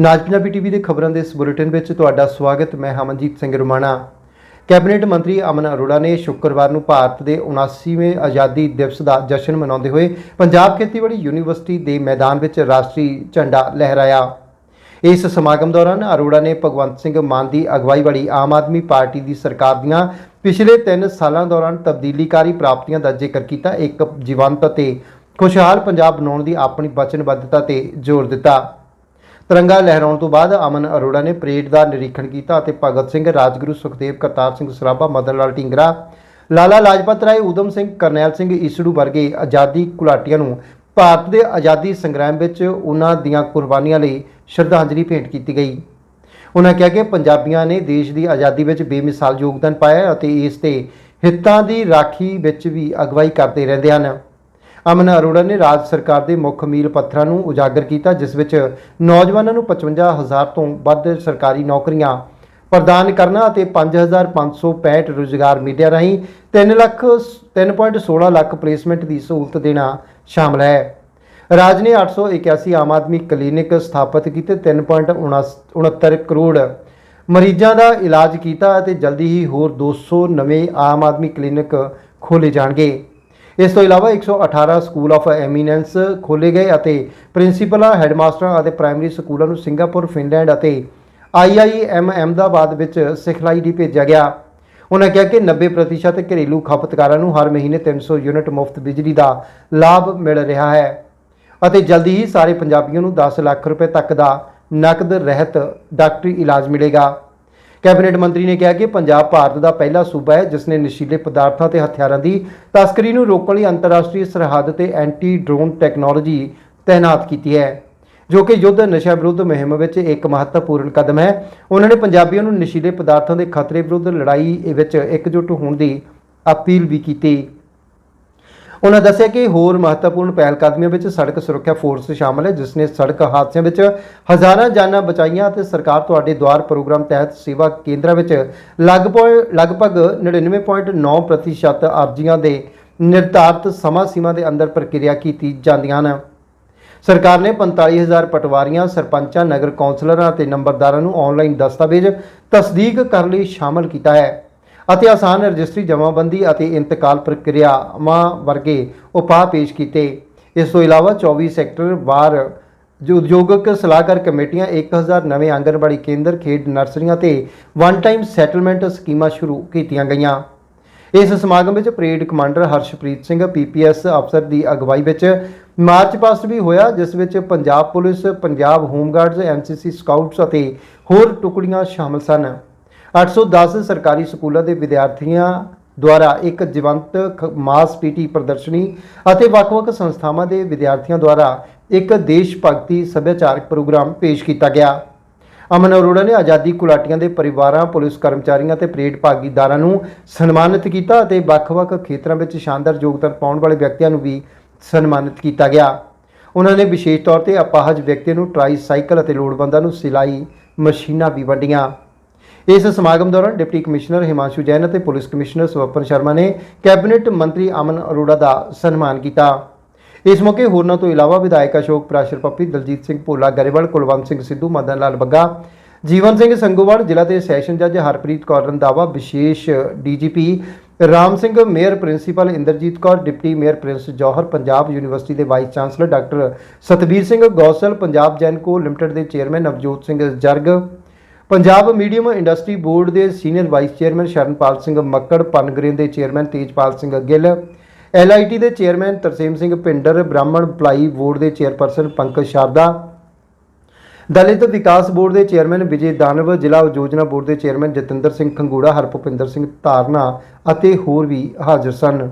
ਨਾਜ Punjabi TV ਦੇ ਖਬਰਾਂ ਦੇ ਇਸ ਬੁਲੇਟਿਨ ਵਿੱਚ ਤੁਹਾਡਾ ਸਵਾਗਤ, ਮੈਂ ਹਮਨਜੀਤ ਸਿੰਘ ਰੁਮਾਣਾ। ਕੈਬਨਿਟ ਮੰਤਰੀ ਅਮਨ ਅਰੋੜਾ ਨੇ ਸ਼ੁੱਕਰਵਾਰ ਨੂੰ ਭਾਰਤ ਦੇ 79ਵੇਂ ਆਜ਼ਾਦੀ ਦਿਵਸ ਦਾ ਜਸ਼ਨ ਮਨਾਉਂਦੇ ਹੋਏ ਪੰਜਾਬ ਖੇਤੀਬਾੜੀ ਯੂਨੀਵਰਸਿਟੀ ਦੇ ਮੈਦਾਨ ਵਿੱਚ ਰਾਸ਼ਟਰੀ ਝੰਡਾ ਲਹਿਰਾਇਆ। ਇਸ ਸਮਾਗਮ ਦੌਰਾਨ ਅਰੋੜਾ ਨੇ ਭਗਵੰਤ ਸਿੰਘ ਮਾਨ ਦੀ ਅਗਵਾਈ ਵਾਲੀ ਆਮ ਆਦਮੀ ਪਾਰਟੀ ਦੀ ਸਰਕਾਰ ਦੀਆਂ ਪਿਛਲੇ 3 ਸਾਲਾਂ ਦੌਰਾਨ ਤਬਦੀਲੀਕਾਰੀ ਪ੍ਰਾਪਤੀਆਂ ਦਾ ਜ਼ਿਕਰ ਕੀਤਾ, ਇੱਕ ਜੀਵੰਤ ਅਤੇ ਖੁਸ਼ਹਾਲ ਪੰਜਾਬ ਬਣਾਉਣ ਦੀ ਆਪਣੀ ਵਚਨਬੱਧਤਾ ਤੇ ਜ਼ੋਰ ਦਿੱਤਾ। ਤਿਰੰਗਾ ਲਹਿਰਾਉਣ ਤੋਂ ਬਾਅਦ ਅਮਨ ਅਰੋੜਾ ਨੇ ਪਰੇਡ ਦਾ ਨਿਰੀਖਣ ਕੀਤਾ ਅਤੇ ਭਗਤ ਸਿੰਘ, ਰਾਜਗੁਰੂ ਸੁਖਦੇਵ, ਕਰਤਾਰ ਸਿੰਘ ਸਰਾਭਾ, ਮਦਨ ਲਾਲ ਢੀਂਗਰਾ, ਲਾਲਾ ਲਾਜਪਤ ਰਾਏ, ਊਧਮ ਸਿੰਘ, ਕਰਨੈਲ ਸਿੰਘ ਈਸੜੂ ਵਰਗੇ ਆਜ਼ਾਦੀ ਘੁਲਾਟੀਆਂ ਨੂੰ ਭਾਰਤ ਦੇ ਆਜ਼ਾਦੀ ਸੰਗਰਾਮ ਵਿੱਚ ਉਹਨਾਂ ਦੀਆਂ ਕੁਰਬਾਨੀਆਂ ਲਈ ਸ਼ਰਧਾਂਜਲੀ ਭੇਂਟ ਕੀਤੀ ਗਈ। ਉਹਨਾਂ ਕਿਹਾ ਕਿ ਪੰਜਾਬੀਆਂ ਨੇ ਦੇਸ਼ ਦੀ ਆਜ਼ਾਦੀ ਵਿੱਚ ਬੇਮਿਸਾਲ ਯੋਗਦਾਨ ਪਾਇਆ ਅਤੇ ਇਸ 'ਤੇ ਹਿੱਤਾਂ ਦੀ ਰਾਖੀ ਵਿੱਚ ਵੀ ਅਗਵਾਈ ਕਰਦੇ ਰਹਿੰਦੇ ਹਨ। ਅਮਨ ਅਰੋੜਾ ਨੇ ਰਾਜ ਸਰਕਾਰ ਦੇ ਮੁੱਖ ਮੀਲ ਪੱਥਰਾਂ ਨੂੰ ਉਜਾਗਰ ਕੀਤਾ, ਜਿਸ ਵਿੱਚ ਨੌਜਵਾਨਾਂ ਨੂੰ 55000 ਤੋਂ ਵੱਧ ਸਰਕਾਰੀ ਨੌਕਰੀਆਂ ਪ੍ਰਦਾਨ ਕਰਨਾ ਅਤੇ 5565 ਰੁਜ਼ਗਾਰ ਮੀਡੀਆ ਰਾਹੀਂ 3 ਲੱਖ 3.16 ਲੱਖ ਪਲੇਸਮੈਂਟ ਦੀ ਸਹੂਲਤ ਦੇਣਾ ਸ਼ਾਮਲ ਹੈ। ਰਾਜ ਨੇ 881 ਆਮ ਆਦਮੀ ਕਲੀਨਿਕ ਸਥਾਪਿਤ ਕੀਤੇ 3.69 ਕਰੋੜ ਮਰੀਜ਼ਾਂ ਦਾ ਇਲਾਜ ਕੀਤਾ ਅਤੇ ਜਲਦੀ ਹੀ ਹੋਰ 200 ਨਵੇਂ ਆਮ ਆਦਮੀ ਕਲੀਨਿਕ ਖੋਲੇ ਜਾਣਗੇ। ਇਸ ਤੋਂ ਇਲਾਵਾ 118 ਸਕੂਲ ਆਫ ਐਮੀਨੈਂਸ ਖੋਲੇ ਗਏ ਅਤੇ ਪ੍ਰਿੰਸੀਪਲਾਂ, ਹੈਡਮਾਸਟਰਾਂ ਅਤੇ ਪ੍ਰਾਇਮਰੀ ਸਕੂਲਾਂ ਨੂੰ ਸਿੰਗਾਪੁਰ, ਫਿਨਲੈਂਡ ਅਤੇ ਆਈਆਈਐਮ ਅਹਿਮਦਾਬਾਦ ਵਿੱਚ ਸਿਖਲਾਈ ਲਈ ਭੇਜਿਆ ਗਿਆ। ਉਹਨਾਂ ਕਿਹਾ ਕਿ 90% ਘਰੇਲੂ ਖਪਤਕਾਰਾਂ ਨੂੰ ਹਰ ਮਹੀਨੇ 300 ਯੂਨਿਟ ਮੁਫਤ ਬਿਜਲੀ ਦਾ ਲਾਭ ਮਿਲ ਰਿਹਾ ਹੈ ਅਤੇ ਜਲਦੀ ਹੀ ਸਾਰੇ ਪੰਜਾਬੀਆਂ ਨੂੰ 10 ਲੱਖ ਰੁਪਏ ਤੱਕ ਦਾ ਨਕਦ ਰਹਿਤ ਡਾਕਟਰੀ ਇਲਾਜ ਮਿਲੇਗਾ। ਕੈਬਨਿਟ ਮੰਤਰੀ ਨੇ ਕਿਹਾ ਕਿ ਪੰਜਾਬ ਭਾਰਤ ਦਾ ਪਹਿਲਾ ਸੂਬਾ ਹੈ ਜਿਸ ਨੇ ਨਸ਼ੀਲੇ ਪਦਾਰਥਾਂ ਤੇ ਹਥਿਆਰਾਂ ਦੀ ਤਸਕਰੀ ਨੂੰ ਰੋਕਣ ਲਈ ਅੰਤਰਰਾਸ਼ਟਰੀ ਸਰਹੱਦ ਤੇ ਐਂਟੀ ਡਰੋਨ ਟੈਕਨੋਲੋਜੀ ਤਾਇਨਾਤ ਕੀਤੀ ਹੈ, ਜੋ ਕਿ ਯੁੱਧ ਨਸ਼ਾ ਵਿਰੁੱਧ ਮੁਹਿੰਮ ਵਿੱਚ ਇੱਕ ਮਹੱਤਵਪੂਰਨ ਕਦਮ ਹੈ। ਉਹਨਾਂ ਨੇ ਪੰਜਾਬੀਆਂ ਨੂੰ ਨਸ਼ੀਲੇ ਪਦਾਰਥਾਂ ਦੇ ਖਤਰੇ ਵਿਰੁੱਧ ਲੜਾਈ ਵਿੱਚ ਇਕਜੁੱਟ ਹੋਣ ਦੀ ਅਪੀਲ ਵੀ ਕੀਤੀ। ਉਹਨਾਂ ਦੱਸਿਆ ਕਿ ਹੋਰ ਮਹੱਤਵਪੂਰਨ ਪਹਿਲਕਦਮੀਆਂ ਵਿੱਚ ਸੜਕ ਸੁਰੱਖਿਆ ਫੋਰਸ ਸ਼ਾਮਲ ਹੈ, ਜਿਸ ਨੇ ਸੜਕ ਹਾਦਸਿਆਂ ਵਿੱਚ ਹਜ਼ਾਰਾਂ ਜਾਨਾਂ ਬਚਾਈਆਂ ਅਤੇ ਸਰਕਾਰ ਤੁਹਾਡੇ ਦੁਆਰ ਪ੍ਰੋਗਰਾਮ ਤਹਿਤ ਸੇਵਾ ਕੇਂਦਰਾਂ ਵਿੱਚ ਲਗਭਗ ਲਗਭਗ 99.9% ਅਰਜ਼ੀਆਂ ਦੇ ਨਿਰਧਾਰਤ ਸਮਾਂ ਸੀਮਾ ਦੇ ਅੰਦਰ ਪ੍ਰਕਿਰਿਆ ਕੀਤੀ ਜਾਂਦੀਆਂ ਹਨ ਸਰਕਾਰ ਨੇ 45000 ਪਟਵਾਰੀਆਂ, ਸਰਪੰਚਾਂ, ਨਗਰ ਕੌਂਸਲਰਾਂ ਅਤੇ ਨੰਬਰਦਾਰਾਂ ਨੂੰ ਆਨਲਾਈਨ ਦਸਤਾਵੇਜ਼ ਤਸਦੀਕ ਕਰਨ ਲਈ ਸ਼ਾਮਲ ਕੀਤਾ ਹੈ। ਅਤੇ ਆਸਾਨ ਰਜਿਸਟਰੀ ਜਮ੍ਹਾਂਬੰਦੀ ਅਤੇ ਇੰਤਕਾਲ ਪ੍ਰਕਿਰਿਆਵਾਂ ਵਰਗੇ ਉਪਾਅ ਪੇਸ਼ ਕੀਤੇ। ਇਸ ਤੋਂ ਇਲਾਵਾ 24 ਸੈਕਟਰ ਵਾਰ ਜੋ ਉਦਯੋਗਿਕ ਸਲਾਹਕਾਰ ਕਮੇਟੀਆਂ 1000 ਨਵੇਂ ਆਂਗਣਵਾੜੀ ਕੇਂਦਰ, ਖੇਡ ਨਰਸਰੀਆਂ ਤੇ ਵਨ ਟਾਈਮ ਸੈਟਲਮੈਂਟ ਸਕੀਮਾਂ ਸ਼ੁਰੂ ਕੀਤੀਆਂ ਗਈਆਂ। ਇਸ ਸਮਾਗਮ ਵਿੱਚ parade commander Harshpreet Singh PPS ਅਫਸਰ ਦੀ ਅਗਵਾਈ ਵਿੱਚ ਮਾਰਚ ਪਾਸਟ ਵੀ ਹੋਇਆ, ਜਿਸ ਵਿੱਚ Punjab police, Punjab home guards NCC scouts ਅਤੇ ਹੋਰ ਟੁਕੜੀਆਂ ਸ਼ਾਮਲ ਸਨ। 810 ਸਰਕਾਰੀ ਸਕੂਲਾਂ ਦੇ ਵਿਦਿਆਰਥੀਆਂ ਦੁਆਰਾ ਇੱਕ ਜੀਵੰਤ ਖ- ਮਾਸ ਪੀਟੀ ਪ੍ਰਦਰਸ਼ਨੀ ਅਤੇ ਵੱਖ-ਵੱਖ ਸੰਸਥਾਵਾਂ ਦੇ ਵਿਦਿਆਰਥੀਆਂ ਦੁਆਰਾ ਇੱਕ ਦੇਸ਼ ਭਗਤੀ ਸੱਭਿਆਚਾਰਕ ਪ੍ਰੋਗਰਾਮ ਪੇਸ਼ ਕੀਤਾ ਗਿਆ। ਅਮਨ ਅਰੋੜਾ ਨੇ ਆਜ਼ਾਦੀ ਘੁਲਾਟੀਆਂ ਦੇ ਪਰਿਵਾਰਾਂ, ਪੁਲਿਸ ਕਰਮਚਾਰੀਆਂ ਤੇ ਪਰੇਡ ਭਾਗੀਦਾਰਾਂ ਨੂੰ ਸਨਮਾਨਿਤ ਕੀਤਾ ਅਤੇ ਵੱਖ-ਵੱਖ ਖੇਤਰਾਂ ਵਿੱਚ ਸ਼ਾਨਦਾਰ ਯੋਗਦਾਨ ਪਾਉਣ ਵਾਲੇ ਵਿਅਕਤੀਆਂ ਨੂੰ ਵੀ ਸਨਮਾਨਿਤ ਕੀਤਾ ਗਿਆ। ਉਹਨਾਂ ਨੇ ਵਿਸ਼ੇਸ਼ ਤੌਰ ਤੇ ਅਪਾਹਜ ਵਿਅਕਤੀਆਂ ਨੂੰ ਟ੍ਰਾਈਸਾਈਕਲ ਅਤੇ ਲੋੜਵੰਦਾਂ ਨੂੰ ਸਿਲਾਈ ਮਸ਼ੀਨਾਂ ਵੀ ਵੰਡੀਆਂ। ਇਸ ਸਮਾਗਮ ਦੌਰਾਨ ਡਿਪਟੀ ਕਮਿਸ਼ਨਰ ਹਿਮਾਂਸ਼ੂ ਜੈਨ ਅਤੇ ਪੁਲਿਸ ਕਮਿਸ਼ਨਰ ਸਵਪਨ ਸ਼ਰਮਾ ਨੇ ਕੈਬਨਿਟ ਮੰਤਰੀ ਅਮਨ ਅਰੋੜਾ ਦਾ ਸਨਮਾਨ ਕੀਤਾ। ਇਸ ਮੌਕੇ ਹੋਰਨਾਂ ਤੋਂ ਇਲਾਵਾ ਵਿਧਾਇਕ ਅਸ਼ੋਕ, ਪ੍ਰਾਸ਼ਰ ਪੱਪੀ ਦਲਜੀਤ ਸਿੰਘ ਭੋਲਾ, ਗਰੇਵਾਲ, ਕੁਲਵੰਤ ਸਿੰਘ ਸਿੱਧੂ, ਮਦਨ ਲਾਲ ਬੱਗਾ, ਜੀਵਨ ਸਿੰਘ ਸੰਗੋਵਾਲ, ਜ਼ਿਲ੍ਹਾ ਦੇ ਸੈਸ਼ਨ ਜੱਜ ਹਰਪ੍ਰੀਤ ਕੌਰ ਰੰਧਾਵਾ, ਵਿਸ਼ੇਸ਼ DGP Ram Singh, mayor principal Inderjit Kaur, deputy mayor Prince Johar, Punjab university ਦੇ vice chancellor doctor Satbir Singh Gosal, Punjab Genco limited ਦੇ chairman Navjot Singh Jarg Punjab medium industry board ਦੇ senior vice chairman Sharanpal Singh Makkar, Pungrain ਦੇ chairman Tejpal Singh Gill, LIT ਦੇ chairman Tarsem Singh Pinder ਬ੍ਰਾਹਮਣ ਭਲਾਈ board ਦੇ chairperson Pankaj Sharda, ਦਲਿਤ ਵਿਕਾਸ board ਦੇ ਚੇਅਰਮੈਨ ਵਿਜੇ ਦਾਨਵ, ਜ਼ਿਲ੍ਹਾ ਯੋਜਨਾ ਬੋਰਡ ਦੇ ਚੇਅਰਮੈਨ ਜਤਿੰਦਰ ਸਿੰਘ ਖੰਗੂੜਾ, ਹਰਭੁਪਿੰਦਰ ਸਿੰਘ ਧਾਰਨਾ ਅਤੇ ਹੋਰ ਵੀ ਹਾਜ਼ਰ ਸਨ।